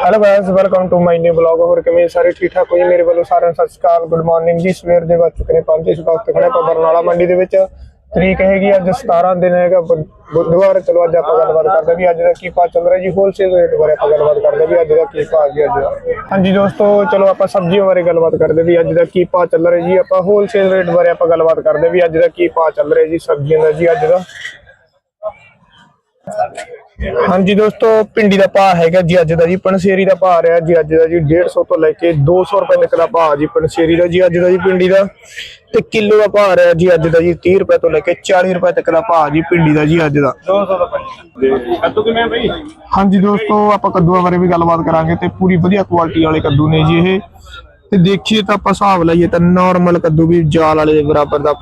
Hello guys welcome to my new blog ਹੋਰ ਕਿਵੇਂ ਸਾਰੇ ਠੀਕ ਠਾਕ ਹੋ ਜੀ? ਮੇਰੇ ਵੱਲੋਂ ਸਾਰਿਆਂ ਨੂੰ ਸਤਿ ਸ਼੍ਰੀ ਅਕਾਲ ਗੁੱਡ ਮਾਰਨਿੰਗ ਜੀ। ਸਵੇਰ ਦੇ ਵੱਜ ਚੁੱਕੇ ਨੇ 5 ਇਸ ਵਕਤ ਖੜੇ ਆਪਾਂ ਬਰਨਾਲਾ ਮੰਡੀ ਦੇ ਵਿੱਚ। ਤਰੀਕ ਹੈਗੀ ਅੱਜ 17 ਦਿਨ ਹੈਗਾ ਬੁੱਧਵਾਰ। ਚਲੋ ਅੱਜ ਆਪਾਂ ਗੱਲਬਾਤ ਕਰਦੇ ਵੀ ਅੱਜ ਦਾ ਕੀ ਭਾਅ ਚੱਲ ਰਿਹਾ ਜੀ। ਹੋਲਸੇਲ ਰੇਟ ਬਾਰੇ ਆਪਾਂ ਗੱਲਬਾਤ ਕਰਦੇ ਵੀ ਅੱਜ ਦਾ ਕੀ ਭਾਅ ਜੀ ਅੱਜ ਹਾਂਜੀ ਦੋਸਤੋ, ਚਲੋ ਆਪਾਂ ਸਬਜ਼ੀਆਂ ਬਾਰੇ ਗੱਲਬਾਤ ਕਰਦੇ ਵੀ ਅੱਜ ਦਾ ਕੀ ਭਾਅ ਚੱਲ ਰਿਹਾ ਜੀ। ਆਪਾਂ ਹੋਲਸੇਲ ਰੇਟ ਬਾਰੇ ਆਪਾਂ ਗੱਲਬਾਤ ਕਰਦੇ ਵੀ ਅੱਜ ਦਾ ਕੀ ਭਾਅ ਚੱਲ ਰਿਹਾ ਜੀ, ਸਬਜ਼ੀਆਂ ਦਾ ਜੀ ਅੱਜ ਦਾ। ਹਾਂਜੀ ਦੋਸਤੋ ਪਿੰਡੀ ਦਾ ਭਾਅ ਹੈਗਾ ਜੀ ਅੱਜ ਦਾ ਜੀ ਪਨਸੇਰੀ ਦਾ ਭਾਅ ਰਿਹਾ ਜੀ ਅੱਜ ਦਾ ਜੀ 150 ਤੋਂ ਲੈ ਕੇ 200 ਰੁਪਏ ਤੱਕ ਦਾ ਭਾਅ ਜੀ ਪਨਸੇਰੀ ਦਾ ਜੀ ਅੱਜ ਦਾ ਜੀ ਪਿੰਡੀ ਦਾ। ਤੇ ਕਿਲੋ ਦਾ ਭਾਅ ਰਿਹਾ ਜੀ ਅੱਜ ਦਾ ਜੀ 30 ਰੁਪਏ ਤੋਂ ਲੈ ਕੇ 40 ਰੁਪਏ ਤੱਕ ਦਾ ਭਾਅ ਜੀ ਪਿੰਡੀ ਦਾ ਜੀ ਅੱਜ ਦਾ। 200 ਦਾ ਕੱਦੂ ਕਿਵੇਂ ਬਈ? ਹਾਂਜੀ ਦੋਸਤੋ ਆਪਾਂ ਕੱਦੂਆਂ ਬਾਰੇ ਵੀ ਗੱਲਬਾਤ ਕਰਾਂਗੇ ਤੇ ਪੂਰੀ ਵਧੀਆ ਕੁਆਲਿਟੀ ਵਾਲੇ ਕੱਦੂ ਨੇ ਜੀ ਇਹ। ਤੇ ਦੇਖੀਏ ਤਾਂ ਆਪਾਂ ਹਿਸਾਬ ਲਾਈਏ ਤਾਂ ਨਾਰਮਲ ਕੱਦੂ ਵੀ ਜਾਲ ਵਾਲੇ ਦੇ ਬਰਾਬਰ ਦਾ।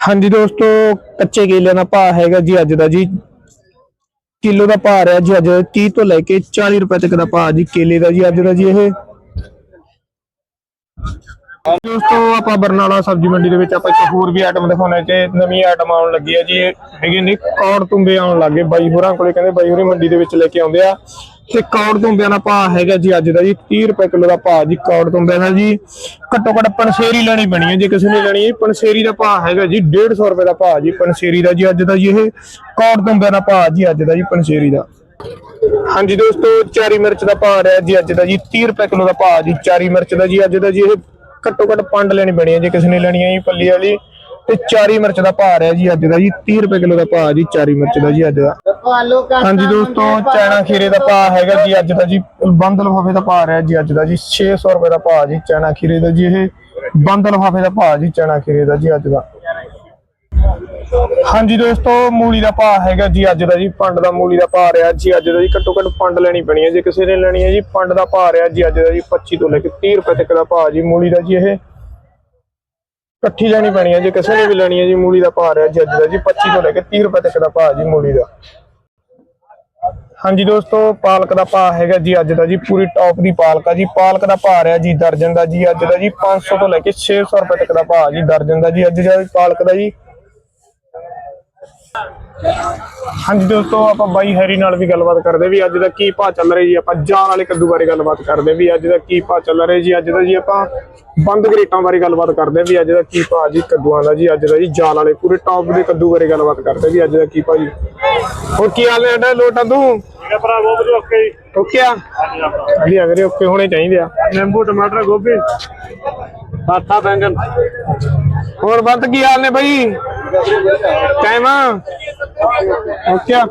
ਹਾਂਜੀ ਦੋਸਤੋ, ਕੱਚੇ ਕੇਲਿਆਂ ਦਾ ਭਾਅ ਹੈਗਾ ਜੀ ਅੱਜ ਦਾ ਜੀ। ਕਿਲੋ ਦਾ ਭਾਅ ਰਿਹਾ ਜੀ ਅੱਜ 30 ਤੋਂ ਲੈ ਕੇ 40 ਰੁਪਏ ਤੱਕ ਦਾ ਭਾਅ ਜੀ ਕੇਲੇ ਦਾ ਜੀ ਅੱਜ ਦਾ ਜੀ ਇਹ। ਦੋਸਤੋ, ਆਪਾਂ ਬਰਨਾਲਾ ਸਬਜ਼ੀ ਮੰਡੀ ਦੇ ਵਿੱਚ ਆਪਾਂ ਇੱਕ ਹੋਰ ਵੀ ਆਈਟਮ ਦਿਖਾਉਣਾ ਤੇ ਨਵੀਂ ਆਈਟਮ ਆਉਣ ਲੱਗੀ ਹੈ ਜੀ, ਇਹ ਹੈਗੇ ਨੇ, ਕੌੜ ਤੁੰਬੇ ਆਉਣ ਲੱਗੇ ਬਾਈ ਹੋਰਾਂ ਕੋਲੇ, ਕਹਿੰਦੇ ਬਾਈ ਹੋਰੀ ਮੰਡੀ ਦੇ ਵਿੱਚ ਲੈ ਕੇ ਆਉਂਦੇ ਆ। ਤੇ ਕੌੜ ਤੁੰਬਿਆਂ ਦਾ ਭਾਅ ਹੈਗਾ ਜੀ ਅੱਜ ਦਾ ਜੀ 30 ਰੁਪਏ ਕਿਲੋ ਦਾ ਭਾਅ ਜੀ, ਕੌੜ ਤੁੰਬਿਆਂ ਦਾ ਜੀ। ਘੱਟੋ ਘੱਟ ਪਨਸੇਰੀ ਲੈਣੀ ਪੈਣੀ ਹੈ, ਜੇ ਕਿਸੇ ਨੇ ਲੈਣੀ ਹੈ ਪਨਸੇਰੀ ਦਾ ਭਾਅ ਹੈਗਾ ਜੀ 150 ਰੁਪਏ ਦਾ ਭਾਅ ਜੀ ਪਨਸੇਰੀ ਦਾ ਜੀ ਅੱਜ ਦਾ ਜੀ ਇਹ। ਕੌੜ ਤੁੰਬਿਆਂ ਦਾ ਭਾਅ ਜੀ ਅੱਜ ਦਾ ਜੀ ਪਨਸੇਰੀ ਦਾ। ਹਾਂਜੀ ਦੋਸਤੋ, ਚਾਰੀ ਮਿਰਚ ਦਾ ਭਾਅ ਰਿਹਾ ਜੀ ਅੱਜ ਦਾ ਜੀ 30 ਰੁਪਏ ਕਿਲੋ ਦਾ ਭਾਅ ਜੀ, ਚਾਰੀ ਮਿਰਚ ਦਾ ਜੀ ਅੱਜ ਦਾ ਜੀ ਇਹ ਘੱਟੋ ਘੱਟ ਪੰਡ ਲੈਣੀ ਪੈਣੀ ਹੈ, ਜੇ ਕਿਸੇ ਨੇ ਲੈਣੀ ਹੈ ਜੀ, ਪੱਲੀ ਵਾਲੀ। ਤੇ ਚਾਰੀ ਮਿਰਚ ਦਾ ਭਾਅ ਰਿਹਾ ਜੀ ਅੱਜ ਦਾ ਜੀ 30 ਰੁਪਏ ਕਿਲੋ ਦਾ ਭਾਅ ਜੀ ਚਾਰੀ ਮਿਰਚ ਦਾ ਜੀ ਅੱਜ ਦਾ ਹਾਂਜੀ ਦੋਸਤੋ ਚੈਨਾ ਖੀਰੇ ਦਾ ਭਾਅ ਹੈਗਾ ਜੀ ਅੱਜ ਦਾ ਜੀ ਬੰਦ ਲਫਾਫੇ ਦਾ ਭਾਅ ਰਿਹਾ ਜੀ ਅੱਜ ਦਾ ਜੀ 600 ਰੁਪਏ ਦਾ ਭਾਅ ਜੀ ਚੈਨਾ ਖੀਰੇ ਦਾ ਜੀ ਇਹ ਬੰਦ ਲਫਾਫੇ ਦਾ ਭਾਅ ਜੀ ਚੈਨਾ ਖੀਰੇ ਦਾ ਜੀ ਅੱਜ ਦਾ ਹਾਂਜੀ ਦੋਸਤੋ ਮੂਲੀ ਦਾ ਭਾਅ ਹੈਗਾ ਜੀ ਅੱਜ ਦਾ ਜੀ ਪੰਡ ਦਾ ਮੂਲੀ ਦਾ ਭਾਅ ਰਿਹਾ ਜੀ ਅੱਜ ਦਾ ਜੀ ਘੱਟੋ ਘੱਟ ਪੰਡ ਲੈਣੀ ਪੈਣੀ ਹੈ ਜੇ ਕਿਸੇ ਨੇ ਲੈਣੀ ਹੈ ਜੀ ਪੰਡ ਦਾ ਭਾਅ ਰਿਹਾ ਜੀ ਅੱਜ ਦਾ ਜੀ 25 ਤੋਂ ਲੈ ਕੇ 30 ਰੁਪਏ ਤੱਕ ਦਾ ਭਾਅ ਜੀ ਮੂਲੀ ਦਾ ਜੀ ਇਹ ਇਕੱਠੀ ਲੈਣੀ ਪੈਣੀ ਹੈ ਜੇ, ਕਿਸੇ ਨੇ ਵੀ ਲੈਣੀ ਹੈ ਜੀ, ਮੂਲੀ ਦਾ ਭਾਅ ਰਿਹਾ ਜੀ ਅੱਜ ਦਾ ਜੀ 25 ਤੋਂ ਲੈ ਕੇ 30 ਰੁਪਏ ਤੱਕ ਦਾ ਭਾਅ ਜੀ ਮੂਲੀ ਦਾ। ਹਾਂਜੀ ਦੋਸਤੋ, ਪਾਲਕ ਦਾ ਭਾਅ ਹੈਗਾ ਜੀ ਅੱਜ ਦਾ ਜੀ, ਪੂਰੀ ਟੌਪ ਦੀ ਪਾਲਕ ਆ ਜੀ, ਪਾਲਕ ਦਾ ਭਾਅ ਰਿਹਾ ਜੀ ਦਰਜਨ ਦਾ ਜੀ, ਅੱਜ ਦਾ ਜੀ 500 ਤੋਂ ਲੈ ਕੇ 600 ਰੁਪਏ ਤੱਕ ਦਾ ਭਾਅ ਜੀ ਦਰਜਨ ਦਾ ਜੀ, ਅੱਜ ਦਾ ਪਾਲਕ ਦਾ ਜੀ ਹਾਂਜੀ ਦੋਸਤੋ ਆਪਾਂ ਬਾਈ ਹੈਰੀ ਨਾਲ ਵੀ ਗੱਲਬਾਤ ਕਰਦੇ ਵੀ ਅੱਜ ਦਾ ਕੀ ਭਾਅ ਚੱਲ ਰਿਹਾ ਜੀ। ਆਪਾਂ ਜਾਲ ਵਾਲੇ ਕੱਦੂ ਬਾਰੇ ਗੱਲਬਾਤ ਕਰਦੇ ਵੀ ਅੱਜ ਦਾ ਕੀ ਭਾਅ ਚੱਲ ਰਿਹਾ ਜੀ। ਅੱਜ ਦਾ ਜੀ ਆਪਾਂ ਬੰਦ ਗਰੇਟਾਂ ਬਾਰੇ ਗੱਲਬਾਤ ਕਰਦੇ ਵੀ ਅੱਜ ਦਾ ਕੀ ਭਾਅ ਜੀ ਕੱਦੂਆਂ ਦਾ ਜੀ। ਅੱਜ ਦਾ ਜੀ ਜਾਲ ਵਾਲੇ ਪੂਰੇ ਟੌਪ ਦੇ ਕੱਦੂ ਬਾਰੇ ਗੱਲਬਾਤ ਕਰਦੇ ਵੀ ਅੱਜ ਦਾ ਕੀ ਭਾਅ ਜੀ। ਹੋਰ ਕੀ ਹਾਲ ਹੈ ਤੁਹਾਡਾ? ਲੋਟਾ ਤੂੰ? ਮੇਰਾ ਭਰਾ ਬਹੁਤ ਓਕੇ ਜੀ। ਓਕੇ ਆ? ਵਧੀਆ ਵੀਰੇ ਓਕੇ ਹੋਣੇ ਚਾਹੀਦੇ ਆ। ਨਿੰਬੂ ਟਮਾਟਰ ਗੋਭੀ। ਪਾਥਾ ਬੈਂਗਨ ਹੋਰ ਬੰਦ ਕੀ ਹਾਲ ਨੇ ਬਾਈ? ਕਾਇਮ ਆ। ਓਕੇ ਆ।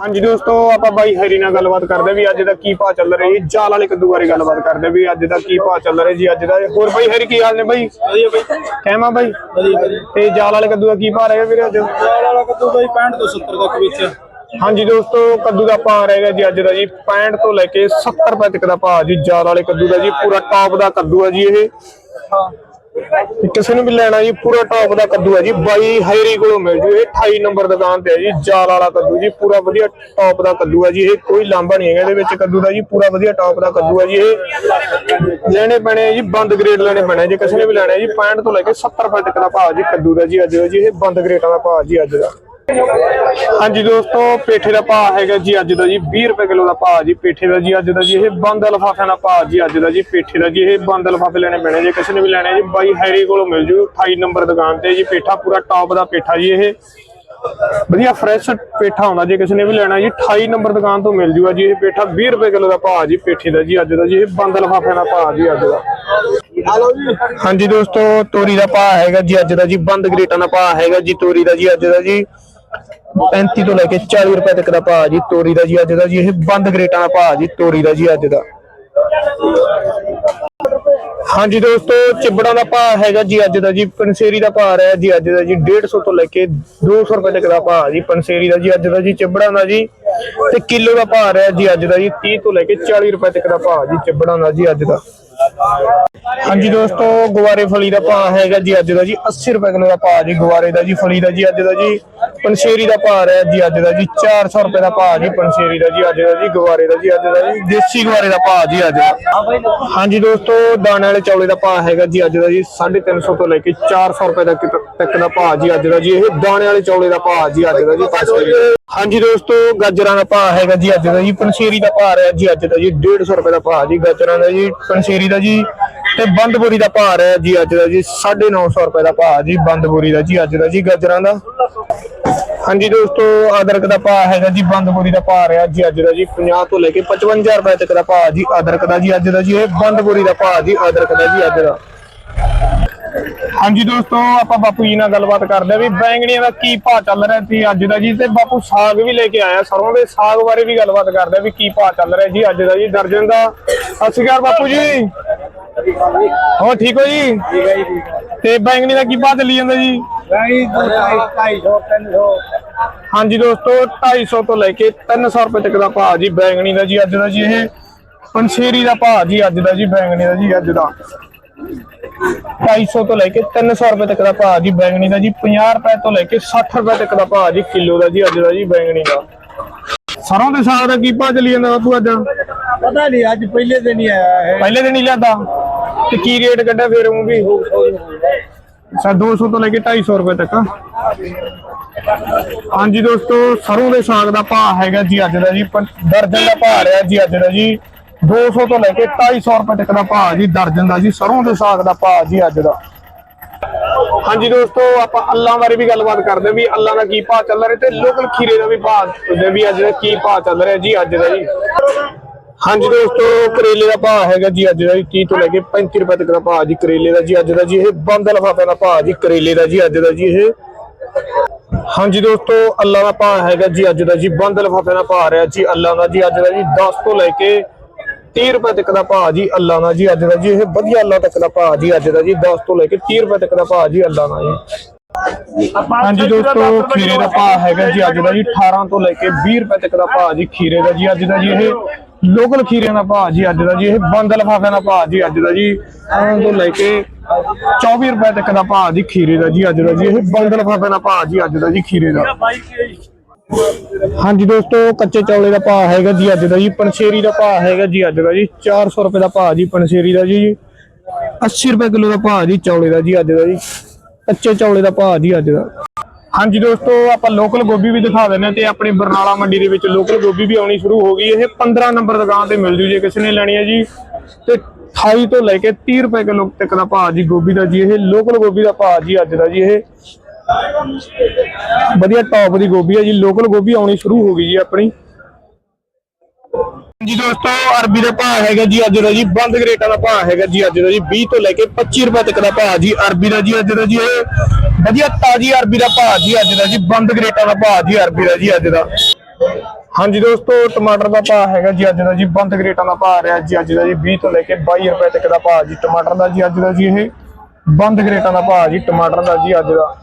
ਹਾਂਜੀ ਦੋਸਤੋ ਆਪਾਂ ਬਾਈ ਹੈਰੀ ਨਾਲ ਗੱਲਬਾਤ ਕਰਦੇ ਵੀ ਅੱਜ ਦਾ ਕੀ ਭਾਅ ਚੱਲ ਰਿਹਾ ਜੀ। ਜਾਲ ਵਾਲੇ ਕੱਦੂ ਬਾਰੇ ਗੱਲਬਾਤ ਕਰਦੇ ਵੀ ਅੱਜ ਦਾ ਕੀ ਭਾਅ ਚੱਲ ਰਿਹਾ ਜੀ ਅੱਜ ਦਾ। ਹੋਰ ਬਾਈ ਹੈਰੀ ਕੀ ਹਾਲ ਨੇ ਬਾਈ? ਵਧੀਆ ਬਾਈ। ਕਾਇਮ ਆ ਬਾਈ? ਤੇ ਜਾਲ ਵਾਲੇ ਕੱਦੂ ਦਾ ਕੀ ਭਾਅ ਵੀਰੇ ਅੱਜ? ਚਾਲ ਵਾਲਾ ਕੱਦੂ ਬਾਈ 65 ਤੋਂ 70 ਤੱਕ ਵਿੱਚ ਹਾਂਜੀ ਦੋਸਤੋ ਕੱਦੂ ਦਾ ਭਾਅ ਰਹੇਗਾ ਜੀ ਅੱਜ ਦਾ ਜੀ 65 ਤੋਂ ਲੈ ਕੇ 70 ਰੁਪਏ ਤੱਕ ਦਾ ਭਾਅ ਜੀ ਜਾਲ ਵਾਲੇ ਕੱਦੂ ਦਾ ਜੀ ਪੂਰਾ ਟੌਪ ਦਾ ਕੱਦੂ ਹੈ ਜੀ ਇਹ। ਤੇ ਕਿਸੇ ਨੂੰ ਵੀ ਲੈਣਾ ਜੀ ਪੂਰਾ ਟੌਪ ਦਾ ਕੱਦੂ ਹੈ ਜੀ ਬਾਈ ਹੈਰੀ ਕੋਲੋਂ ਮਿਲ ਜੂ। ਇਹ 28 ਨੰਬਰ ਦੁਕਾਨ ਤੇ ਹੈ ਜੀ ਜਾਲ ਵਾਲਾ ਕੱਦੂ ਜੀ ਪੂਰਾ ਵਧੀਆ ਟੌਪ ਦਾ ਕੱਦੂ ਹੈ ਜੀ। ਇਹ ਕੋਈ ਲਾਂਭਾ ਨਹੀਂ ਹੈਗਾ ਇਹਦੇ ਵਿੱਚ ਕੱਦੂ ਦਾ ਜੀ ਪੂਰਾ ਵਧੀਆ ਟੌਪ ਦਾ ਕੱਦੂ ਹੈ ਜੀ। ਇਹ ਲੈਣੇ ਪੈਣੇ ਜੀ ਬੰਦ ਗ੍ਰੇਡ ਲੈਣੇ ਪੈਣੇ ਆ, ਜੇ ਕਿਸੇ ਨੇ ਵੀ ਲੈਣਾ ਜੀ 65 ਤੋਂ ਲੈ ਕੇ 70 ਫੁੱਟ ਤੱਕ ਦਾ ਭਾਅ ਜੀ ਕੱਦੂ ਦਾ ਜੀ ਅੱਜ ਦਾ ਜੀ ਇਹ ਬੰਦ ਗ੍ਰੇਡਾਂ ਦਾ ਭਾਅ ਜੀ ਅੱਜ ਦਾ। ਹਾਂਜੀ ਦੋਸਤੋ ਪੇਠੇ ਦਾ ਭਾਅ ਹੈਗਾ ਜੀ ਅੱਜ ਦਾ ਜੀ 20 ਰੁਪਏ ਕਿਲੋ ਦਾ ਭਾਅ ਜੀ ਪੇਠੇ ਦਾ ਜੀ ਅੱਜ ਦਾ ਜੀ ਇਹ ਬੰਦ ਲਫਾਫਿਆਂ ਦਾ ਭਾਅ ਜੀ ਅੱਜ ਦਾ ਜੀ ਪੇਠੇ ਦਾ ਜੀ ਇਹ ਬੰਦ ਲਫਾਫੇ ਲੈਣੇ ਪੈਣੇ ਜੇ ਕਿਸੇ ਨੇ ਵੀ ਲੈਣੇ ਜੀ ਬਾਈ ਹੈਰੀ ਕੋਲੋਂ ਮਿਲ ਜੂ 28 ਨੰਬਰ ਦੁਕਾਨ ਤੇ ਜੀ ਪੇਠਾ ਪੂਰਾ ਟੌਪ ਦਾ ਪੇਠਾ ਜੀ ਇਹ। ਵਧੀਆ ਫਰੈਸ਼ ਪੇਠਾ ਹੁੰਦਾ ਜੇ ਕਿਸੇ ਨੇ ਵੀ ਲੈਣਾ ਜੀ 28 ਨੰਬਰ ਦੁਕਾਨ ਤੋਂ ਮਿਲ ਜੂਗਾ ਜੀ ਇਹ ਪੇਠਾ 20 ਰੁਪਏ ਕਿਲੋ ਦਾ ਭਾਅ ਜੀ ਪੇਠੇ ਦਾ ਜੀ ਅੱਜ ਦਾ ਜੀ ਇਹ ਬੰਦ ਲਫਾਫਿਆਂ ਦਾ ਭਾਅ ਜੀ ਅੱਜ ਦਾ। ਹਾਂਜੀ ਦੋਸਤੋ ਤੋਰੀ ਦਾ ਭਾਅ ਹੈਗਾ ਜੀ ਅੱਜ ਦਾ ਜੀ ਬੰਦ ਗਰੇਟਾਂ ਦਾ ਭਾਅ ਹੈਗਾ ਜੀ ਤੋਰੀ ਦਾ ਜੀ ਅੱਜ ਦਾ ਜੀ 35 ਤੋਂ ਲੈ ਕੇ 40 ਰੁਪਏ ਤੱਕ ਦਾ ਭਾਅ ਜੀ ਤੋਰੀ ਦਾ ਜੀ ਅੱਜ ਦਾ ਜੀ ਇਹ ਬੰਦ ਗਰੇਟਾਂ ਦਾ ਭਾਅ ਜੀ ਤੋਰੀ ਦਾ ਜੀ ਅੱਜ ਦਾ ਹਾਂਜੀ ਦੋਸਤੋ ਚਿਬੜਾਂ ਦਾ ਭਾਅ ਹੈਗਾ ਜੀ ਅੱਜ ਦਾ ਜੀ ਪੰਸੇਰੀ ਦਾ ਭਾਅ ਹੈ ਜੀ ਅੱਜ ਦਾ ਜੀ 150 ਤੋਂ ਲੈ ਕੇ 200 ਰੁਪਏ ਤੱਕ ਦਾ ਭਾਅ ਜੀ ਪੰਸੇਰੀ ਦਾ ਜੀ ਅੱਜ ਦਾ ਜੀ ਚਿਬੜਾਂ ਦਾ ਜੀ ਤੇ ਕਿਲੋ ਦਾ ਭਾਅ ਹੈ ਜੀ ਅੱਜ ਦਾ ਜੀ 30 ਤੋਂ ਲੈ ਕੇ 40 ਰੁਪਏ ਤੱਕ ਦਾ ਭਾਅ ਜੀ ਚਿਬੜਾਂ ਦਾ ਜੀ ਅੱਜ ਦਾ ਹਾਂਜੀ ਦੋਸਤੋ ਗੁਵਾਰੇ ਫਲੀ ਦਾ ਭਾਅ ਹੈਗਾ ਜੀ ਅੱਜ ਦਾ ਜੀ 80 ਰੁਪਏ ਕਿਲੋ ਦਾ ਭਾਅ ਜੀ ਗੁਵਾਰੇ ਦਾ ਜੀ ਫਲੀ ਦਾ ਜੀ ਅੱਜ ਦਾ ਜੀ ਪੰਸ਼ੇਰੀ ਦਾ ਭਾਅ ਹੈ ਜੀ ਅੱਜ ਦਾ ਜੀ 400 ਰੁਪਏ ਦਾ ਭਾਅ ਜੀ ਪੰਸ਼ੇਰੀ ਦਾ ਜੀ ਅੱਜ ਦਾ ਜੀ ਗੁਵਾਰੇ ਦਾ ਜੀ ਅੱਜ ਦਾ ਜੀ ਦੇਸੀ ਗੁਵਾਰੇ ਦਾ ਭਾਅ ਜੀ ਅੱਜ ਦਾ ਹਾਂਜੀ ਦੋਸਤੋ ਦਾਣੇ ਵਾਲੇ ਚੌਲੇ ਦਾ ਭਾਅ ਹੈਗਾ ਜੀ ਅੱਜ ਦਾ ਜੀ 350 ਤੋਂ ਲੈ ਕੇ 400 ਰੁਪਏ ਤੱਕ ਤੱਕ ਦਾ ਭਾਅ ਜੀ ਅੱਜ ਦਾ ਜੀ ਇਹ ਦਾਣੇ ਵਾਲੇ ਚੌਲੇ ਦਾ ਭਾਅ ਜੀ ਅੱਜ ਦਾ ਜੀ ਪੰਛੇਰੀ ਹਾਂਜੀ ਦੋਸਤੋ ਗਾਜਰਾਂ ਦਾ ਭਾਅ ਹੈਗਾ ਜੀ ਅੱਜ ਦਾ ਜੀ ਪੰਛੇਰੀ ਦਾ ਭਾਅ ਰਿਹਾ ਜੀ ਅੱਜ ਦਾ ਜੀ 150 ਰੁਪਏ ਦਾ ਭਾਅ ਜੀ ਗਾਜਰਾਂ ਦਾ ਜੀ ਪੰਛੇਰੀ ਦਾ ਜੀ ਤੇ ਬੰਦਪੁਰੀ ਦਾ ਭਾਅ ਰਿਹਾ ਜੀ ਅੱਜ ਦਾ ਜੀ 950 ਰੁਪਏ ਦਾ ਭਾਅ ਜੀ ਬੰਦਪੁਰੀ ਦਾ ਜੀ, ਅੱਜ ਦਾ ਜੀ ਗਾਜਰਾਂ ਦਾ। ਹਾਂਜੀ ਦੋਸਤੋ, ਅਦਰਕ ਦਾ ਭਾਅ ਹੈਗਾ ਜੀ, ਬੰਦਪੁਰੀ ਦਾ ਭਾਅ ਰਿਹਾ ਜੀ ਅੱਜ ਦਾ ਜੀ 50 ਤੋਂ ਲੈ ਕੇ 55 ਰੁਪਏ ਤੱਕ ਦਾ ਭਾਅ ਜੀ, ਅਦਰਕ ਦਾ ਜੀ ਅੱਜ ਦਾ ਜੀ, ਇਹ ਬੰਦਪੁਰੀ ਦਾ ਭਾਅ ਜੀ, ਅਦਰਕ ਦਾ ਜੀ ਅੱਜ ਦਾ। ਹਾਂਜੀ ਦੋਸਤੋ, ਆਪਾਂ ਬਾਪੂ ਜੀ ਨਾਲ ਗੱਲਬਾਤ ਕਰਦੇ ਆ ਵੀ ਬੈਂਗਣੀਆਂ ਦਾ ਕੀ ਭਾਅ ਚੱਲ ਰਿਹਾ ਸੀ ਅੱਜ ਦਾ ਜੀ, ਤੇ ਬਾਪੂ ਸਾਗ ਵੀ ਲੈ ਕੇ ਆਇਆ ਸਰੋਂ ਦੇ ਸਾਗ ਬਾਰੇ ਵੀ ਗੱਲਬਾਤ ਕਰਦੇ ਆ ਵੀ ਕੀ ਭਾਅ ਚੱਲ ਰਿਹਾ ਜੀ ਅੱਜ ਦਾ ਜੀ, ਦਰਜਨ ਦਾ। ਸਤਿ ਸ਼੍ਰੀ ਅਕਾਲ ਬਾਪੂ ਜੀ। ਹੋ ਠੀਕ ਹੋ ਜੀ ਤੇ ਬੈਂਗਣੀ ਦਾ ਕੀ ਭਾਅ ਚੱਲੀ ਜਾਂਦਾ ਜੀ? ਹਾਂਜੀ ਦੋਸਤੋ 250 ਤੋਂ ਲੈ ਕੇ 300 ਰੁਪਏ ਤੱਕ ਦਾ ਭਾਅ ਜੀ ਬੈਂਗਣੀ ਦਾ ਜੀ ਅੱਜ ਦਾ ਜੀ ਇਹ। ਪੰਛੇਰੀ ਦਾ ਭਾਅ ਜੀ ਅੱਜ ਦਾ ਜੀ ਬੈਂਗਣੀ ਦਾ ਜੀ ਅੱਜ ਦਾ। 250 ਤੋਂ ਲੈ ਕੇ 300 ਰੁਪਏ ਤੱਕ ਦਾ ਭਾਅ ਜੀ ਬੈਂਗਣੀ ਦਾ ਜੀ। 50 ਰੁਪਏ ਤੋਂ ਲੈ ਕੇ 60 ਰੁਪਏ ਤੱਕ ਦਾ ਭਾਅ ਜੀ ਕਿਲੋ ਦਾ ਜੀ ਅੱਜ ਦਾ ਜੀ ਬੈਂਗਣੀ ਦਾ। ਸਰੋਂ ਦੇ ਸਾਗ ਦਾ ਕੀ ਭਾਅ ਚੱਲੀ ਜਾਂਦਾ ਬਾਪੂ ਅੱਜ? ਪਤਾ ਨਹੀਂ ਅੱਜ ਪਹਿਲੇ ਦਿਨ ਹੀ ਆਇਆ ਹੈ ਪਹਿਲੇ ਦਿਨ ਹੀ ਲਿਆਦਾ? ਤੇ ਕੀ ਰੇਟ ਕੱਢਿਆ ਫਿਰ ਉਹ ਵੀ? ਸਾ 200 ਤੋਂ ਲੈ ਕੇ 250 ਰੁਪਏ ਤੱਕ। ਹਾਂਜੀ ਦੋਸਤੋ, ਸਰੋਂ ਦੇ ਸਾਗ ਦਾ ਭਾਅ ਹੈਗਾ ਜੀ ਅੱਜ ਦਾ ਜੀ ਦਰਜਨ ਦਾ ਭਾਅ ਰਿਹਾ ਜੀ ਅੱਜ ਦਾ ਜੀ। 200 ਤੋਂ ਲੈ ਕੇ 250 ਰੁਪਏ ਤੱਕ ਦਾ ਭਾਅ ਜੀ, ਦਰਜਨ ਦਾ ਜੀ, ਸਰੋਂ ਦੇ ਸਾਗ ਦਾ ਭਾਅ ਜੀ ਅੱਜ ਦਾ। ਹਾਂਜੀ ਦੋਸਤੋ, ਆਪਾਂ ਅੱਲਾਂ ਬਾਰੇ ਵੀ ਗੱਲਬਾਤ ਕਰਦੇ ਵੀ ਅੱਲਾਂ ਦਾ ਕੀ ਭਾਅ ਚੱਲ ਰਿਹਾ ਤੇ ਲੋਕਲ ਖੀਰੇ ਦਾ ਵੀ ਭਾਅ ਦੇ ਵੀ ਅੱਜ ਦਾ ਕੀ ਭਾਅ ਚੱਲ ਰਿਹਾ ਜੀ ਅੱਜ ਦਾ ਜੀ। ਹਾਂਜੀ ਦੋਸਤੋ ਕਰੇਲੇ ਦਾ ਭਾਅ ਹੈਗਾ ਜੀ ਅੱਜ ਦਾ ਜੀ 30 ਤੋਂ ਲੈ ਕੇ 35 ਰੁਪਏ ਤੱਕ ਦਾ ਭਾਅ ਜੀ ਕਰੇਲੇ ਦਾ ਜੀ ਅੱਜ ਦਾ ਜੀ ਇਹ ਬੰਦ ਲਫਾਫੇ ਦਾ ਭਾਅ ਜੀ ਕਰੇਲੇ ਦਾ ਜੀ ਅੱਜ ਦਾ ਜੀ ਇਹ ਹਾਂਜੀ ਦੋਸਤੋ ਅੱਲਾ ਦਾ ਭਾਅ ਹੈਗਾ ਜੀ ਅੱਜ ਦਾ ਜੀ ਬੰਦ ਲਫਾਫੇ ਦਾ ਭਾਅ ਰਿਹਾ ਜੀ ਅੱਲਾ ਦਾ ਜੀ ਅੱਜ ਦਾ ਜੀ 10 ਤੋਂ ਲੈ ਕੇ 30 ਰੁਪਏ ਤੱਕ ਦਾ ਭਾਅ ਜੀ ਅੱਲਾ ਦਾ ਜੀ ਅੱਜ ਦਾ ਜੀ ਇਹ ਵਧੀਆ ਅੱਲਾ ਤੱਕ ਦਾ ਭਾਅ ਜੀ ਅੱਜ ਦਾ ਜੀ 10 ਤੋਂ ਲੈ ਕੇ 30 ਰੁਪਏ ਤੱਕ ਦਾ ਭਾਅ ਜੀ ਅੱਲਾ ਦਾ ਜੀ ਹਾਂਜੀ ਦੋਸਤੋ ਖੀਰੇ ਦਾ ਭਾਅ ਹੈਗਾ ਜੀ ਅੱਜ ਦਾ ਜੀ 18 ਤੋਂ ਲੈ ਕੇ 20 ਰੁਪਏ ਤੱਕ ਦਾ ਭਾਅ ਜੀ ਖੀਰੇ ਦਾ ਜੀ ਅੱਜ ਦਾ ਜੀ ਇਹ ਲੋਕਲ ਖੀਰਿਆਂ ਦਾ ਭਾਅ ਜੀ ਅੱਜ ਦਾ ਜੀ, ਇਹ ਬੰਦ ਲਫਾਫਿਆਂ ਦਾ ਭਾਅ ਜੀ ਅੱਜ ਦਾ ਜੀ। 18 ਤੋਂ ਲੈ ਕੇ 24 ਰੁਪਏ ਤੱਕ ਦਾ ਭਾਅ ਜੀ ਖੀਰੇ ਦਾ ਜੀ ਅੱਜ ਦਾ ਜੀ, ਇਹ ਬੰਦ ਲਫਾਫਿਆਂ ਦਾ ਭਾਅ ਜੀ ਅੱਜ ਦਾ ਜੀ ਖੀਰੇ ਦਾ। ਹਾਂਜੀ ਦੋਸਤੋ, ਕੱਚੇ ਚੌਲੇ ਦਾ ਭਾਅ ਹੈਗਾ ਜੀ ਅੱਜ ਦਾ ਜੀ, ਪੰਛੇਰੀ ਦਾ ਭਾਅ ਹੈਗਾ ਜੀ ਅੱਜ ਦਾ ਜੀ 400 ਰੁਪਏ ਦਾ ਭਾਅ ਜੀ ਪੰਛੇਰੀ ਦਾ ਜੀ। 80 ਰੁਪਏ ਕਿਲੋ ਦਾ ਭਾਅ ਜੀ ਚੌਲੇ ਦਾ ਜੀ ਅੱਜ ਦਾ ਜੀ, ਕੱਚੇ ਚੌਲੇ ਦਾ ਭਾਅ ਜੀ ਅੱਜ ਦਾ। ਹਾਂਜੀ ਦੋਸਤੋ, ਆਪਾਂ ਲੋਕਲ ਗੋਭੀ ਵੀ ਦਿਖਾ ਦਿੰਦੇ ਹਾਂ ਤੇ ਆਪਣੀ ਬਰਨਾਲਾ ਮੰਡੀ ਦੇ ਵਿੱਚ ਲੋਕਲ ਗੋਭੀ ਵੀ ਆਉਣੀ ਸ਼ੁਰੂ ਹੋ ਗਈ। ਇਹ 15 ਨੰਬਰ ਦੁਕਾਨ ਤੇ ਮਿਲ ਜੂ ਜੇ ਕਿਸੇ ਨੇ ਲੈਣੀ ਹੈ ਜੀ। ਤੇ 28 ਤੋਂ ਲੈ ਕੇ 30 ਰੁਪਏ ਕਿਲੋ ਤੱਕ ਦਾ ਭਾਅ ਜੀ ਗੋਭੀ ਦਾ ਜੀ, ਇਹ ਲੋਕਲ ਗੋਭੀ ਦਾ ਭਾਅ ਜੀ ਅੱਜ ਦਾ ਜੀ, ਇਹ ਵਧੀਆ ਟੌਪ ਦੀ ਗੋਭੀ ਹੈ ਜੀ। ਲੋਕਲ ਗੋਭੀ ਆਉਣੀ ਸ਼ੁਰੂ ਹੋ ਗਈ ਜੀ ਆਪਣੀ। ਜੀ ਦੋਸਤੋ, ਅਰਬੀ ਦਾ ਭਾਅ ਹੈਗਾ ਜੀ ਅੱਜ ਦਾ ਜੀ, ਬੰਦ ਗਰੇਟਾਂ ਦਾ ਭਾਅ ਹੈਗਾ ਜੀ ਅੱਜ ਦਾ ਜੀ 20 ਤੋਂ ਲੈ ਕੇ 25 ਰੁਪਏ ਤੱਕ ਦਾ ਭਾਅ ਜੀ, ਅਰਬੀ ਦਾ ਜੀ ਅੱਜ ਦਾ ਜੀ, ਇਹ ਵਧੀਆ ਤਾਜ਼ੀ ਅਰਬੀ ਦਾ ਭਾਅ ਜੀ ਅੱਜ ਦਾ ਜੀ, ਬੰਦ ਗਰੇਟਾਂ ਦਾ ਭਾਅ ਜੀ, ਅਰਬੀ ਦਾ ਜੀ ਅੱਜ ਦਾ। ਹਾਂਜੀ ਦੋਸਤੋ, ਟਮਾਟਰ ਦਾ ਭਾਅ ਹੈਗਾ ਜੀ ਅੱਜ ਦਾ ਜੀ, ਬੰਦ ਗਰੇਟਾਂ ਦਾ ਭਾਅ ਰਿਹਾ ਜੀ ਅੱਜ ਦਾ ਜੀ 20 ਤੋਂ ਲੈ ਕੇ 22 ਰੁਪਏ ਤੱਕ ਦਾ ਭਾਅ ਜੀ, ਟਮਾਟਰ ਦਾ ਜੀ ਅੱਜ ਦਾ ਜੀ ਇਹ। ਬੰਦ ਗਰੇਟਾਂ ਦਾ ਭਾਅ ਜੀ, ਟਮਾਟਰ ਦਾ ਜੀ ਅੱਜ ਦਾ।